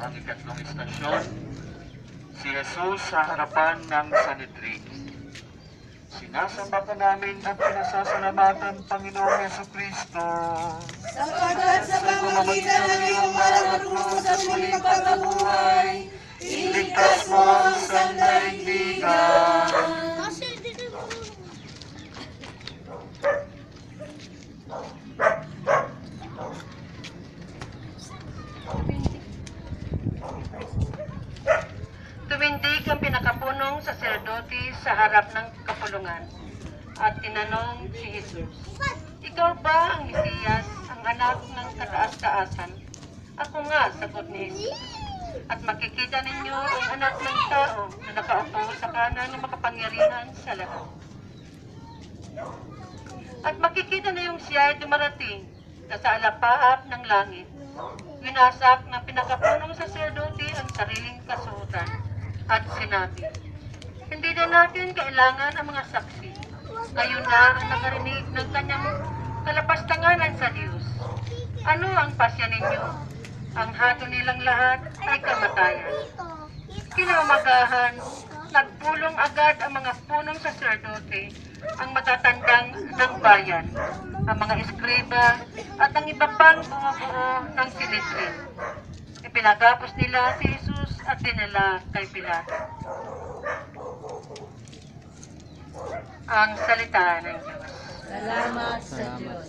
arrestasyon, si Jesus sa harapan ng Sanhedrin. Sinasamba ka namin at pinasasalamatan, Panginoong Yeso Kristo. Sapagkat sa pamamagitan ng iyong na krus at muling pagkabuhay, Iligtas mo ang sandaigdigan. Tumindig ang pinakapunong saserdote sa harap ng kapulungan at tinanong si Jesus, Ikaw ba ang Mesiyas, ang anak ng kataas-taasan? Ako nga, sagot ni Jesus. At makikita ninyo ang anak ng tao na nakaupo sa kanan ng makapangyarihan sa lahat. At makikita na yung siya ay dumarating na sa alapaap ng langit. Winasak ng pinakapunong saserdote ang sariling kasuotan at sinabi, Hindi na natin kailangan ang mga saksi. Kayo na ang nakarinig ng kanyang kalapastanganan sa Diyos. Ano ang pasya ninyo? Ang hato nilang lahat ay kamatayan. Kinaumagahan, nagpulong agad ang mga punong saserdote, ang matatandang ng bayan, ang mga eskriba, at ang iba pang bumubuo ng sinitrin. Ipinagapos nila si At dinala kay Pilato. Ang salita ng Diyos. Salamat sa Diyos.